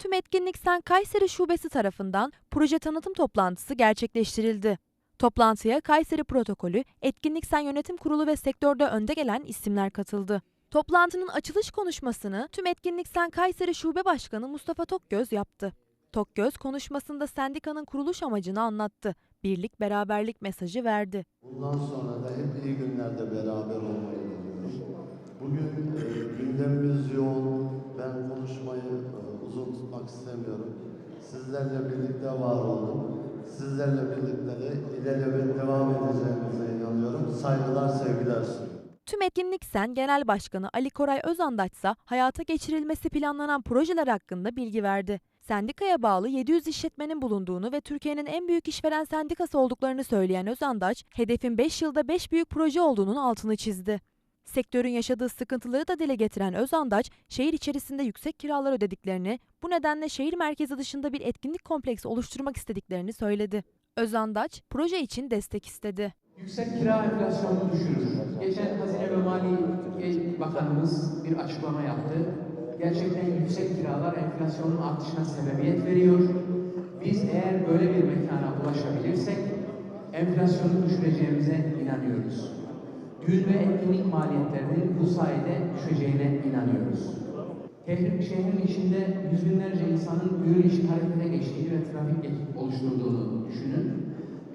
Tüm Etkinlik Sen Kayseri Şubesi tarafından proje tanıtım toplantısı gerçekleştirildi. Toplantıya Kayseri Protokolü, Etkinlik Sen Yönetim Kurulu ve sektörde önde gelen isimler katıldı. Toplantının açılış konuşmasını Tüm Etkinlik Sen Kayseri Şube Başkanı Mustafa Tokgöz yaptı. Tokgöz konuşmasında sendikanın kuruluş amacını anlattı. Birlik, beraberlik mesajı verdi. Bundan sonra da hep iyi günlerde Sizlerle birlikte var oldum. Sizlerle birlikte de ilelebet devam edeceğimize inanıyorum. Saygılar, sevgiler sunuyorum. Tüm Etkinlik Sen Genel Başkanı Ali Koray Özandaç hayata geçirilmesi planlanan projeler hakkında bilgi verdi. Sendikaya bağlı 700 işletmenin bulunduğunu ve Türkiye'nin en büyük işveren sendikası olduklarını söyleyen Özandaç, hedefin 5 yılda 5 büyük proje olduğunun altını çizdi. Sektörün yaşadığı sıkıntıları da dile getiren Özandaç, şehir içerisinde yüksek kiralar ödediklerini, bu nedenle şehir merkezi dışında bir etkinlik kompleksi oluşturmak istediklerini söyledi. Özandaç, proje için destek istedi. Yüksek kira enflasyonunu düşürür. Geçen Hazine ve Maliye Bakanımız bir açıklama yaptı. Gerçekten yüksek kiralar enflasyonun artışına sebebiyet veriyor. Biz eğer böyle bir mekana ulaşabilirsek enflasyonu düşüreceğimize inanıyoruz. Düğün ve etkinlik maliyetlerinin bu sayede düşeceğine inanıyoruz. Şehrin, şehrin içinde yüz binlerce insanın düğün için harekete geçtiğini ve trafik oluşturduğunu düşünün.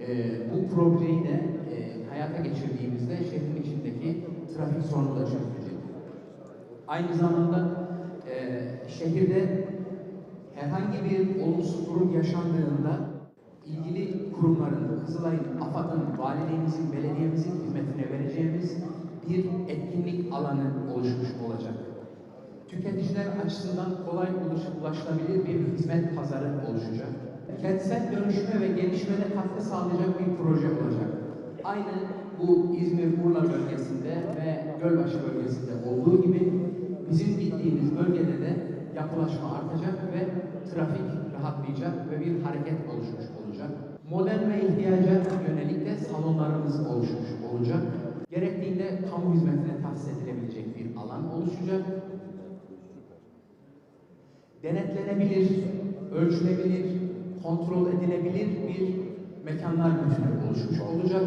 Ee, bu projeyi de e, hayata geçirdiğimizde şehrin içindeki trafik sorunu da çözülecek. Aynı zamanda e, şehirde herhangi bir olumsuz durum yaşandığında ilgili kurumların, Kızılay'ın, AFAD'ın, valiliğimizin, belediyemizin hizmetine vereceğimiz bir etkinlik alanı oluşmuş olacak. Tüketiciler açısından kolay ulaş- ulaşılabilir bir hizmet pazarı oluşacak. Kentsel dönüşüme ve gelişmede katkı sağlayacak bir proje olacak. Aynı bu İzmir-Urla bölgesinde ve Gölbaşı bölgesinde olduğu gibi bizim gittiğimiz bölgede de yapılaşma artacak ve trafik rahatlayacak ve bir hareket oluşmuş olacak. Modern ve ihtiyaca yönelik de salonlarımız oluşmuş olacak. Gerektiğinde kamu hizmetine tahsis edilebilecek bir alan oluşacak denetlenebilir, ölçülebilir, kontrol edilebilir bir mekanlar bütünü oluşmuş olacak.